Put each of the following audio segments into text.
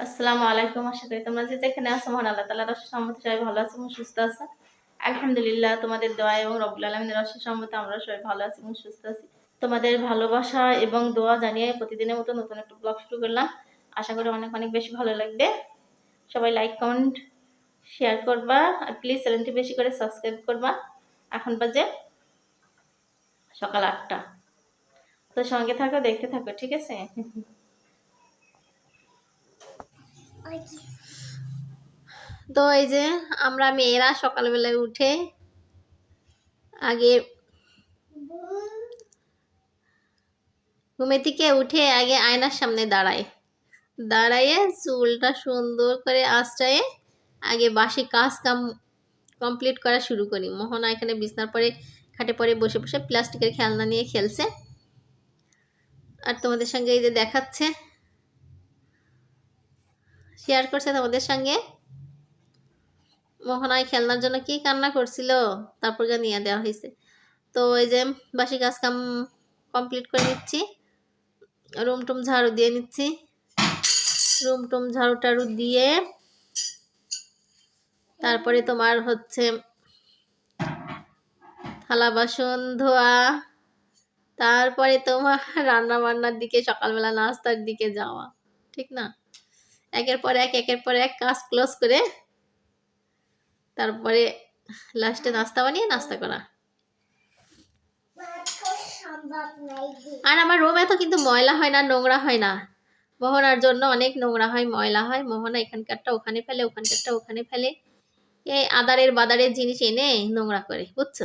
আসসালামু আলাইকুম, আশা করি তোমরা যে যেখানে আছো, মহান আল্লাহ তালা রসের সম্মতি সবাই ভালো আছো এবং সুস্থ আছো। আলহামদুলিল্লাহ, তোমাদের দোয়া এবং রবুল আলমিনের রসের সম্মতি আমরা সবাই ভালো আছি এবং সুস্থ আছি। তোমাদের ভালোবাসা এবং দোয়া জানিয়ে প্রতিদিনের মতো নতুন একটা ব্লগ শুরু করলাম। আশা করি অনেক অনেক বেশি ভালো লাগবে। সবাই লাইক কমেন্ট শেয়ার করবা আর প্লিজ চ্যানেলটি বেশি করে সাবস্ক্রাইব করবা। এখন বাজে সকাল আটটা। তো সঙ্গে থাকো, দেখতে থাকো, ঠিক আছে? তো এই যে আমরা মেয়েরা সকালবেলায় উঠে আগে ঘুমে থেকে উঠে আগে আয়নার সামনে দাঁড়ায় দাঁড়াইয়ে চুলটা সুন্দর করে আশ্রয়ে আগে বাসি কাজ কাম কমপ্লিট করা শুরু করি। মোহনা এখানে বিছনার পরে খাটে পরে বসে বসে প্লাস্টিকের খেলনা নিয়ে খেলছে। আর তোমাদের সঙ্গে এই যে দেখাচ্ছে শেয়ার করছে তোমাদের সঙ্গে? মোহনায় খেলনার জন্য কি কান্না করছিল? তারপর যা নিয়ে দেওয়া হয়েছে। তো এই যে বাসি কাজ কাম কমপ্লিট করে নিচ্ছি। রুম টুম ঝাড়ু দিয়ে নিচ্ছি। রুম টুম ঝাড়ু টাড়ু দিয়ে তারপরে তোমার হচ্ছে থালা, বাসন, ধোয়া। তারপরে তোমার রান্না বান্নার দিকে, সকালবেলা নাস্তার দিকে যাওয়া। ঠিক না? একের পর এক, একের পর এক কাজ ক্লোজ করে তারপরে লাস্টে নাস্তা বানিয়ে নাস্তা করা। আর আমার রুম এত কিন্তু ময়লা হয় না, নোংরা হয় না। মোহনার জন্য অনেক নোংরা হয়, ময়লা হয়। মোহনা এখানকারটা ওখানে ফেলে, ওখানকারটা ওখানে ফেলে। এই আদারের বাদারের জিনিস এনে নোংরা করে, বুঝছ?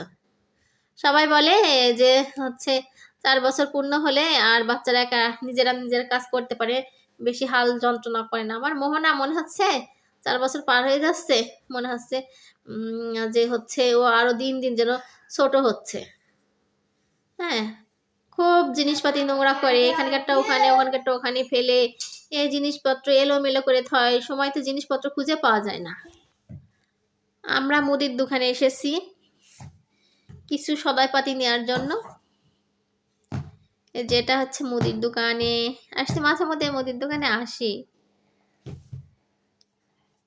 সবাই বলে যে হচ্ছে চার বছর পূর্ণ হলে আর বাচ্চারা একা নিজেরা নিজের কাজ করতে পারে। বেশি হাল যন্ত্রণা করে না। আমার মোহনা, মনে হচ্ছে চার বছর পার হয়ে যাচ্ছে, মনে হচ্ছে যে হচ্ছে ও আরও দিন দিন যেন ছোট হচ্ছে। হ্যাঁ খুব জিনিসপাতি নোংরা করে, এখানকারটা ওখানে, ওখানকারটা ওখানে ফেলে, এই জিনিসপত্র এলোমেলো করে থয়, সময় তো জিনিসপত্র খুঁজে পাওয়া যায় না। আমরা মুদির দোকানে এসেছি, কিছু সদাইপাতি নেওয়ার জন্য। যেটা হচ্ছে মুদির দোকানে আসছি মাঝে মধ্যে মুদির দোকানে আসি।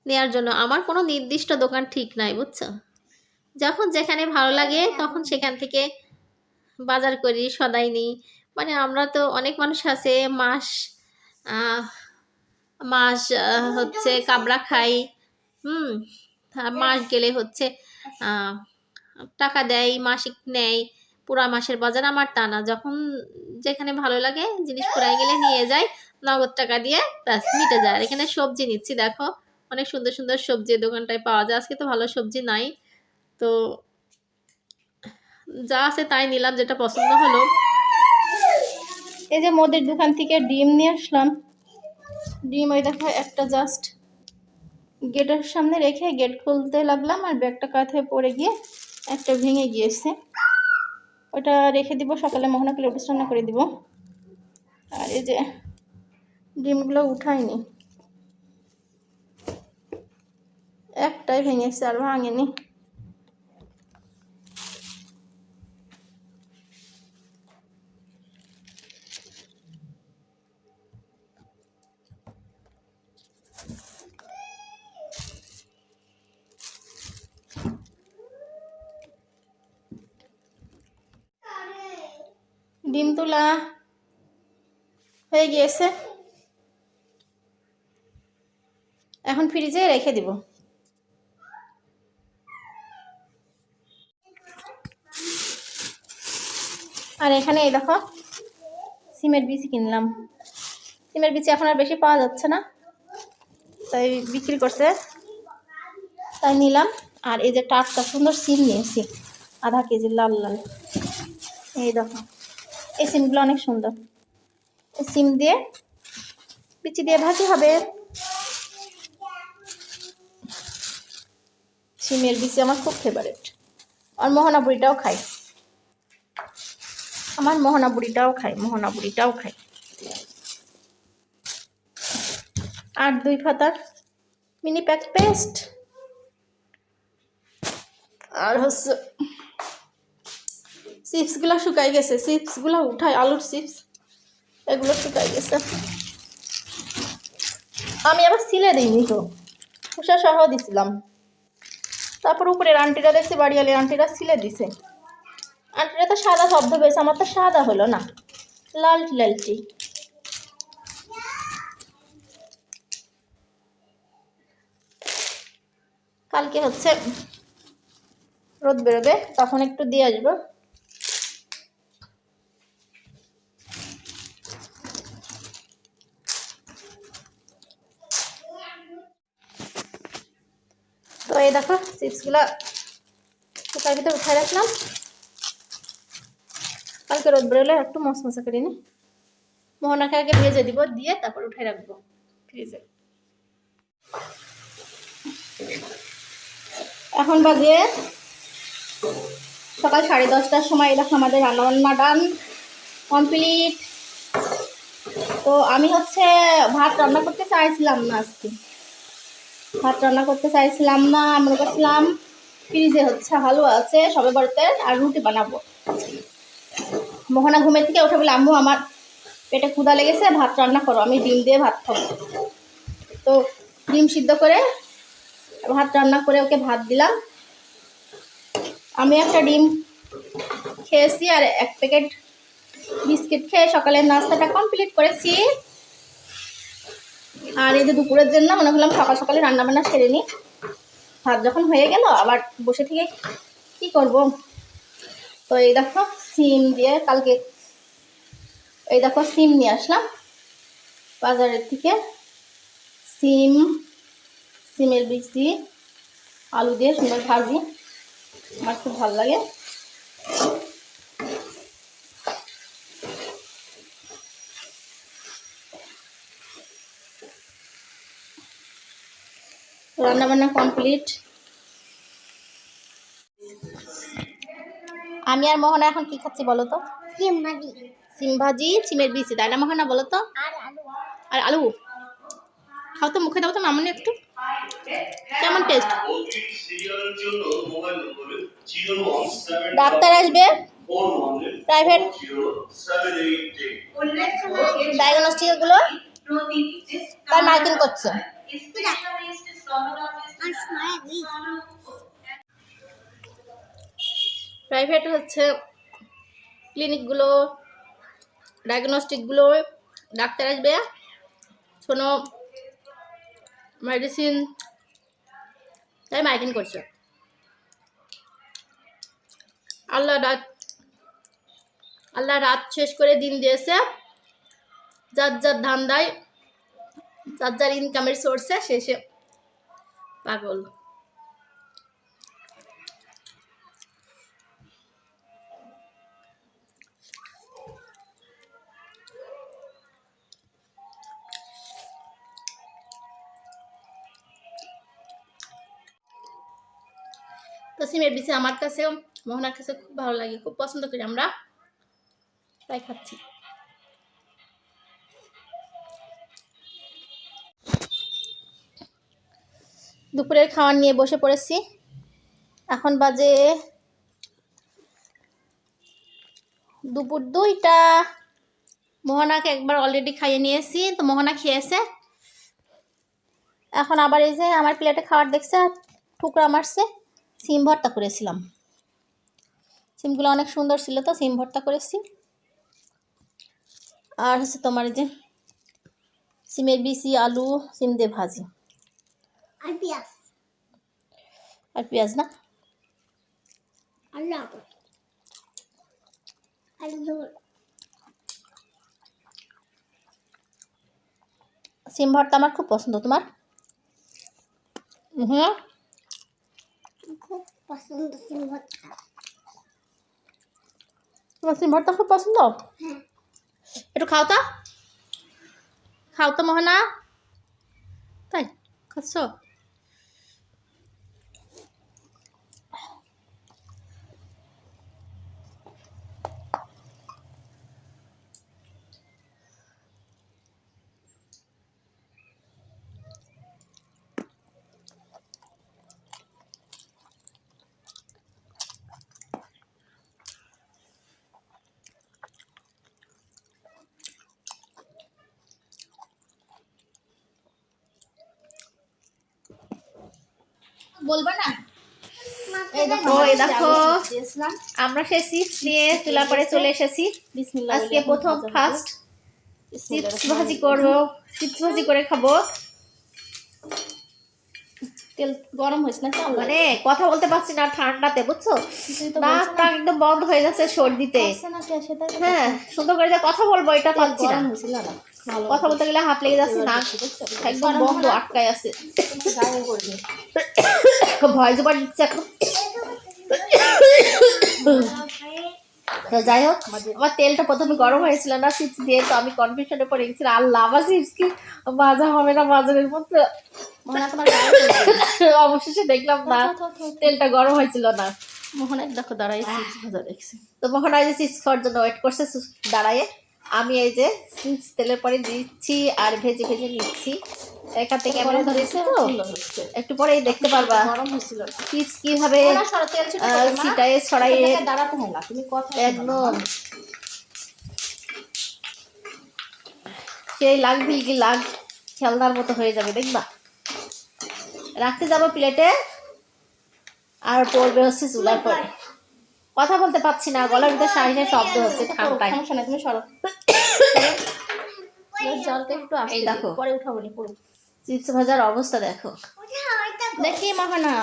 নেওয়ার জন্য আমার কোনো নির্দিষ্ট দোকান ঠিক নাই বুঝছ? যখন যেখানে ভালো লাগে তখন সেখান থেকে বাজার করি সদাই নিই। মানে আমরা তো অনেক মানুষ আছে মাস মাস হচ্ছে কাবড়া খাই। হুম মাস গেলে হচ্ছে টাকা দেয় মাসিক নেয়। পুরা মাসের বাজার আমার তা না। যখন যেখানে ভালো লাগে জিনিস পুরাই গেলে নিয়ে যাই, নগদ টাকা দিয়ে ব্যাস, মিটে যায়। আর এখানে সবজি নিচ্ছি, দেখো। অনেক সুন্দর সুন্দর সবজি দোকানটায় পাওয়া যায়। আজকে তো ভালো সবজি নাই। তো যা আছে তাই নিলাম, যেটা পছন্দ হলো। এই যে মোদের দোকান থেকে ডিম নিয়ে আসলাম। ডিম ওই দেখো, একটা জাস্ট গেটের সামনে রেখে গেট খুলতে লাগলাম আর ব্যাগটা কাঁথে পড়ে গিয়ে একটা ভেঙে গিয়েছে। ওটা রেখে দিব, সকালে মোহনাকে লোটাস রান্না করে দিব। আর এই যে ডিমগুলো উঠাইনি। একটাই ভেঙেছে আর ভাঙেনি। ডিম তোলা হয়ে গিয়েছে। এখন ফ্রিজে রেখে দিব। আর এখানে এই দেখো, সিমের বিচি কিনলাম। সিমের বিচি এখন আর বেশি পাওয়া যাচ্ছে না, তাই বিক্রি করছে। তাই নিলাম। আর এই যে টাটকা সুন্দর সিম নিয়েছি, আধা কেজি লাল লাল। এই দেখো। এই সিমগুলো অনেক সুন্দর। এই সিম দিয়ে বিচি দিয়ে ভাজি হবে। সিমের বিচি আমার খুব ফেভারেট আর মোহনা বুড়িটাও খাই। আমার মোহনা বুড়িটাও খাই, মোহনা বুড়িটাও খাই। আর দুই ফাতার মিনি প্যাক পেস্ট আর হচ্ছে চিপসগুলো শুকাই গেছে, চিপসগুলো উঠাই, আলুর চিপস, এগুলো শুকাই গেছে। আমি আবার সিলে দিইনি তো খোসা সহ দিছিলাম। তারপর উপরের আন্টিরা দেখছি বাড়িওয়ালি আন্টিরা সিলে দিছে। আন্টিরা তো সাদা শব্দ পেয়েছে, আমার তো সাদা হলো না লালটি লালটি। কালকে হচ্ছে রোদ বেরোবে, তখন একটু দিয়ে আসব তো এই দেখো চিপসগুলো কুকার ভিতরে উঠাই রাখলাম। কালকে রোদ বেরোলে একটু মশমশা করে নি। মোহনাকে আগে ভেজে দিব, দিয়ে তারপর উঠাই রাখব ফ্রিজে। এখন বাজে সকাল সাড়ে দশটার সময় দেখো আমাদের রান্না বান্না ডান, কমপ্লিট। তো আমি হচ্ছে ভাত রান্না করতে চাইছিলাম না আজকে। ভাত রান্না করতে চাইছিলাম না মনে করছিলাম ফ্রিজে হচ্ছে হালুয়া আছে, সবে বাড়িতে, আর রুটি বানাবো। মোহনা ঘুমের থেকে উঠে বলে, আম্মু, আমার পেটে ক্ষুদা লেগেছে, ভাত রান্না করো, আমি ডিম দিয়ে ভাত খাব। তো ডিম সিদ্ধ করে ভাত রান্না করে ওকে ভাত দিলাম। আমি একটা ডিম খেয়েছি আর এক প্যাকেট বিস্কিট খেয়ে সকালের নাস্তাটা কমপ্লিট করেছি। আর এই যে দুপুরের জন্য মনে হলাম সকাল সকালে রান্না বান্না সেরে নিই। ভাত যখন হয়ে গেল, আবার বসে থেকে কি করব? তো এই দেখো সিম দিয়ে কালকে এই দেখো সিম নিয়ে আসলাম। বাজারের থেকে সিম, সিমের বীজ দিয়ে আলু দিয়ে সুন্দর ভাজি। আমার খুব ভালো লাগে। রান্না বান্না কমপ্লিট। আমি আর মোহনা এখন কি খাচ্ছি বলো তো? সিম ভাজি। সিম ভাজি সিমের বিচি তাই না মোহনা বলো তো? আর আলু। খাও তো মুখে দাও তো মামনি একটু। কেমন টেস্ট ডাক্তার আসবে। প্রাইভেট ডায়াগনস্টিকগুলো তার মার্কিং করছে। প্রাইভেট হচ্ছে ক্লিনিকগুলো ডায়াগনস্টিকগুলো ডাক্তার আসবে কোনো মেডিসিন তাই মাইকিং করছে। আল্লাহ রাত আল্লাহ রাত শেষ করে দিন দিয়েছে। যার যার ধান্দায়, যার যার ইনকামের সোর্সে শেষে পাগল। তো সিমের বিচি আমার কাছেও, মোহনার কাছে খুব ভালো লাগে, খুব পছন্দ করি আমরা। তাই খাচ্ছি। দুপুরের খাবার নিয়ে বসে পড়েছি। এখন বাজে দুপুর দুইটা। মোহনাকে একবার অলরেডি খাইয়ে নিয়েছি, তো মোহনা খেয়েছে। এখন আবার এই যে আমার প্লেটে খাবার দেখছে, টুকরা মারছে, সিম ভর্তা করেছিলাম। সিমগুলো অনেক সুন্দর ছিল তো, সিম ভর্তা করেছি। আর হচ্ছে তোমার এই যে সিমের বিচি, আলু, সিম দিয়ে ভাজি। পেঁয়াজ। আর পেঁয়াজ না? আর লবণ। আর সিম ভর্তা আমার খুব পছন্দ তোমার? হুম খুব পছন্দ সিম ভর্তা। তোমার সিম ভর্তা খুব পছন্দ? হ্যাঁ। একটু খাও তো। খাও তো মোহনা। তাই খাচ্ছ? বলবা না? দেখো আমরা দেখো। চিপস দিয়েছিলাম। আমরা সেই চিপস নিয়ে চুলা পরে চলে এসেছি। আজকে প্রথম ফার্স্ট চিপস ভাজি রহিম। চিপস ভাজি করে খাব। তেল গরম হয়েছে না মানে কথা বলতে পারছি না ঠান্ডাতে বুঝছ? নাক একদম বন্ধ হয়ে যাচ্ছে সর্দিতে। হ্যাঁ সুন্দর করে কথা বলব এটা পাচ্ছি না। না কথা বলতে গেলে হাত লেগে যাচ্ছে দেখছ? একদম বন্ধ আটকায় আছে। ভয় জোবার দিচ্ছে এখন। তো যাই হোক আমার তেলটা প্রথমে গরম হয়েছিল না চিপস দিয়ে তো আমি কনফিউশনে পড়ে গেছি আল্লাহ আমার চিপস কি? ভাজা হবে না বাজারের মধ্যে। অবশেষে দেখলাম না। তেলটা গরম হয়েছিল না। মোহনের দেখো দাঁড়াই চিপস ভাজা দেখছি। তো মোহন যে চিপস খাওয়ার জন্য ওয়েট করছে দাঁড়ায়ে। আমি এই যে চিপস তেলের পরে দিচ্ছি আর ভেজে ভেজে নিচ্ছি। এখান থেকে ক্যামেরা ধরেছে তো। একটু পরেই দেখতে পারবা। চিপস কীভাবে। ছিটায়ে ছড়াইয়ে দাঁড়াতে না তুমি কথা একদম। সেই লাগ ভিলকি লাগ খেলনার মতো হয়ে যাবে দেখবা। রাখতে যাব প্লেটে আর পড়বে হচ্ছে চুলার পরে। কথা বলতে পারছি না গলার ভিতরে সারি শব্দ হচ্ছে ঠান্ডায়। সমস্যা তুমি সরো। জলটা একটু আসতে দেখো। পরে উঠাবো নি পুরো চিপস ভাজার অবস্থা দেখো। দেখি মোহনা।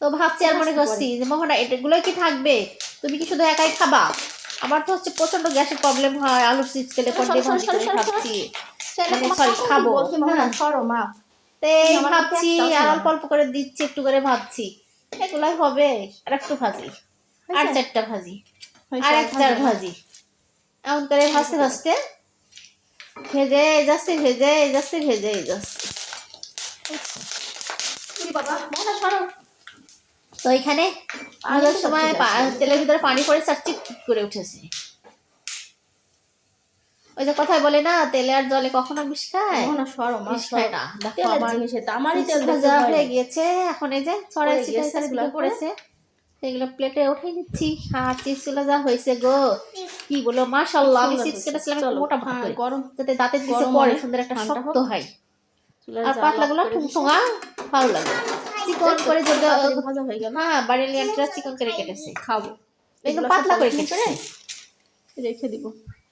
তো ভাবছি আর মনে করছি যে মোহনা এগুলো কি থাকবে? তুমি কি শুধু একাই খাবা? আমার তো হচ্ছে প্রচণ্ড গ্যাসের প্রবলেম হয় আলুর চিপস খেলে পরে সরো, ছেলে মানে খাব। হ্যাঁ। সরো মা। ভাবছি আর অল্প অল্প করে দিচ্ছি একটু করে ভাবছি। এগুলাই হবে। আর একটু ভাজি। আর? চারটা ভাজি। আর আর এক চার ভাজা। এমন করে ভাজতে ভাজতে ভেজে যাচ্ছে ভেজে যাচ্ছে ভেজে যাচ্ছে। তো এখানে ভাজার সময়। তেলের ভিতরে পানি পড়ে চারটি করে উঠেছে। ওই যে কথায় বলে না তেলে আর জলে কখনো বিষ খায়? মোহনা, সরো, বিষ খায় না। আমারই তেল ভাজা হয়ে। গিয়েছে এখন এই যে ছড়াই গিয়েছে, পড়েছে। সেগুলো প্লেটে উঠে নিচ্ছি আর চিপসগুলো যা হয়েছে গো কি বলো মাশাল্লাহ আমি চিপস কেটেছিলাম মোটা হ্যাঁ, মোটা করে গরম। যাতে দাঁতের দিকে পরে সুন্দর একটা শক্ত হয়। আর off করে ঠুংঠুঙা ভালো লাগে। চিকন করে যদি ভাজা হয়ে গেল। হ্যাঁ বাড়ির লিয়ানটা চিকন করে কেটেছে। খাব। একদম এগুলো পাতলা করে কেটেছে। রেখে দিব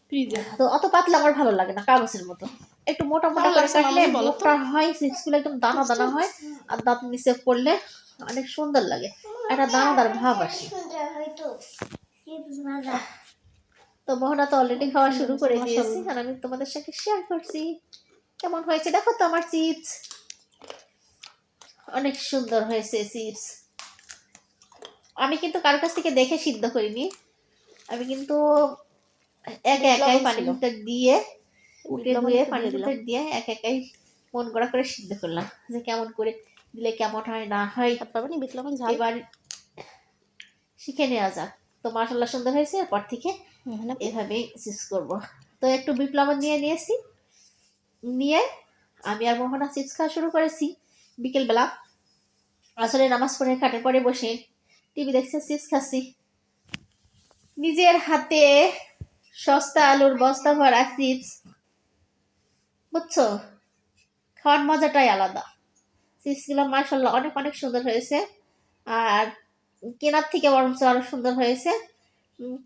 ফ্রিজে। তো অত পাতলা আমার ভালো লাগে না কাগজের মতো। একটু মোটা মোটা করে কাটলে। মোটা হয় চিপসগুলো একদম দানা দানা হয়। আর দাঁত নিচে পড়লে অনেক সুন্দর লাগে। একটা দানাদার ভাব আসে। তো মোহনা তো অলরেডি খাওয়া শুরু করে দিয়েছি আর আমি তোমাদের সাথে শেয়ার করছি। কেমন হয়েছে? দেখো তো আমার চিপস অনেক সুন্দর হয়েছে চিপস আমি কিন্তু কারোর কাছ থেকে দেখে সিদ্ধ করিনি। আমি কিন্তু একা একাই পানি। ভিতর দিয়ে উঠে ধুয়ে পানি দিয়ে। ভিতর দিয়ে এক একাই মন করা করে সিদ্ধ করলাম। যে কেমন করে দিলে কেমন হয় না হয় তারপর নি ঝাল। এবার শিখে নেওয়া যাক। তো মাসাল্লাহ সুন্দর হয়েছে এরপর থেকে মোহনা, এভাবেই চিপস করব। তো একটু বিপ্লবন নিয়ে নিয়েছি। নিয়ে আমি আর মোহনা চিপস খাওয়া শুরু করেছি বিকেলবেলা। আসলে নামাজ পড়ে খাটের পরে বসে টিভি দেখছে চিপস খাচ্ছি। নিজের হাতে সস্তা আলুর বস্তা ভরা চিপস। বুঝছ? খাওয়ার মজাটাই আলাদা। চিপসগুলো মার্শাল্লাহ অনেক অনেক সুন্দর হয়েছে। আর কেনার থেকে বরঞ্চ আরও সুন্দর হয়েছে।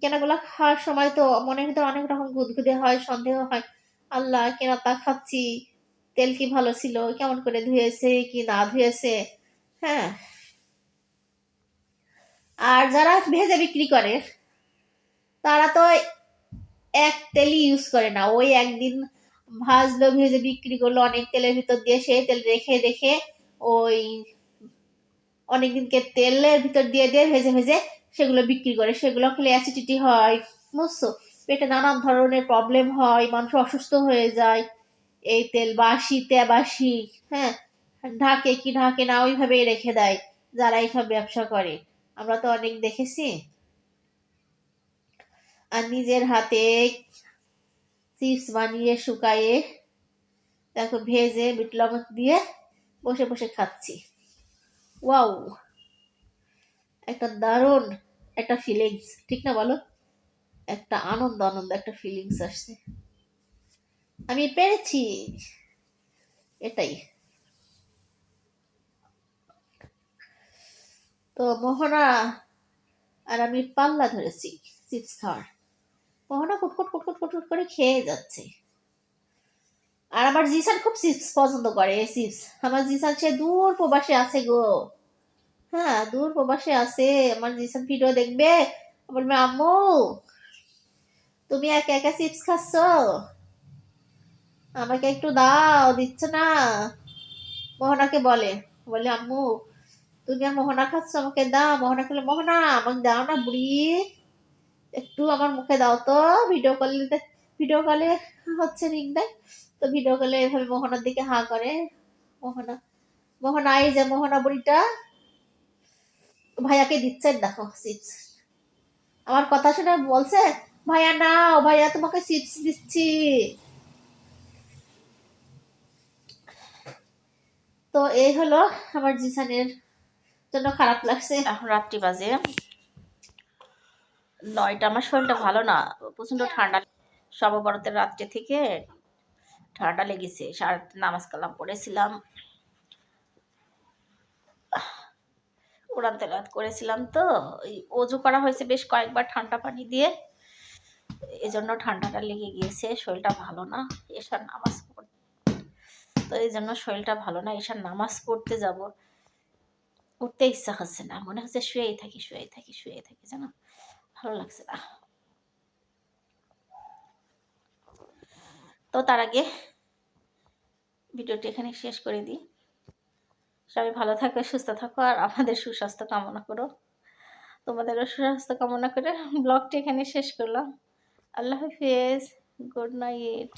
কেনাগুলো খাওয়ার সময় তো মনের ভিতরে অনেক রকম গুদগুদে হয়, সন্দেহ হয়। আল্লাহ, কেনা তা খাচ্ছি, তেল কি ভালো ছিল, কেমন করে ধুয়েছে, কি না ধুয়েছে হ্যাঁ। আর যারা ভেজে বিক্রি করে, তারা তো এক তেলই ইউজ করে না। ওই একদিন ভাজলো, ভেজে বিক্রি করল, অনেক তেলের ভিতর দিয়ে সেই তেল রেখে রেখে ওই অনেকদিনকে তেলের ভিতর দিয়ে দিয়ে ভেজে ভেজে সেগুলো বিক্রি করে। সেগুলো খেলে অ্যাসিডিটি হয়, বুঝছ? পেটে নানান ধরনের প্রবলেম হয়, মানুষ অসুস্থ হয়ে যায়। এই তেল বাসি, তেবাসি হ্যাঁ? ঢাকে কি ঢাকে না ওইভাবেই রেখে দেয়, যারা এইসব ব্যবসা করে। আমরা তো অনেক দেখেছি। আর নিজের হাতে চিপস বানিয়ে শুকায়ে দেখো ভেজে বিট লবণ দিয়ে বসে বসে খাচ্ছি। ওয়াও! একটা দারুণ একটা ফিলিংস ঠিক না বলো একটা আনন্দ আনন্দ, একটা ফিলিংস আসছে। আমি পেরেছি। এটাই। তো মোহনা, আর আমি পাল্লা ধরেছি, চিপস খাওয়ার। মোহনা কুটকুট কুটকুট কুটকুট করে খেয়ে যাচ্ছে। আর আমার জিসান খুব চিপস পছন্দ করে চিপস। আমার জিসান সে দূর প্রবাসে আছে গো। হ্যাঁ দূর প্রবাসে আছে। আমার জিসান ভিডিও দেখবে। বলবে আম্মু, তুমি একা একা চিপস খাচ্ছ? আমাকে একটু দাও, দিচ্ছ না? মোহনাকে বলে বলে, আম্মু, তুমি আর মোহনা খাচ্ছ? আমাকে দাও। মোহনা খেলে মোহনা, আমাকে দাও না বুড়ি। একটু আমার মুখে দাও তো ভিডিও কলে ভিডিও কলে হচ্ছে রিং দেয়। তো ভিডিও কলে এভাবে মোহনার দিকে হা করে। মোহনা মোহনা, এই যে মোহনা বুড়িটা। ভাইয়াকে দিচ্ছেন দেখো চিপস আমার কথা শুনে বলছে, ভাইয়া নাও, ভাইয়া তোমাকে চিপস দিচ্ছি। তো এই হলো আমার জিসানের জন্য খারাপ লাগছে। এখন রাত্রি বাজে। নয়টা, আমার শরীরটা ভালো না প্রচণ্ড ঠান্ডা। সর্বভারতের রাত্রে থেকে ঠান্ডা লেগেছে, সারা নামাজ কালাম পড়েছিলাম। কোরআন তেলাওয়াত করেছিলাম তো ওই অজু করা হয়েছে বেশ কয়েকবার ঠান্ডা পানি দিয়ে। এজন্য ঠান্ডাটা লেগে গিয়েছে, শরীরটা ভালো না, এসার নামাজ পড় তো এই জন্য শরীরটা ভালো না, এসার নামাজ পড়তে যাব। উঠতে ইচ্ছা হচ্ছে না, মনে হচ্ছে শুয়েই থাকি শুয়েই থাকি শুয়েই থাকি, জানো? ভালো লাগছে না। তো তার আগে ভিডিওটি এখানে শেষ করে দিই। সবাই ভালো থাকো, সুস্থ থাকো, আর আমাদের সুস্বাস্থ্য কামনা করো। তোমাদেরও সুস্বাস্থ্য কামনা করে ব্লগটি এখানে শেষ করলাম। আল্লাহ হাফিজ, গুড নাইট.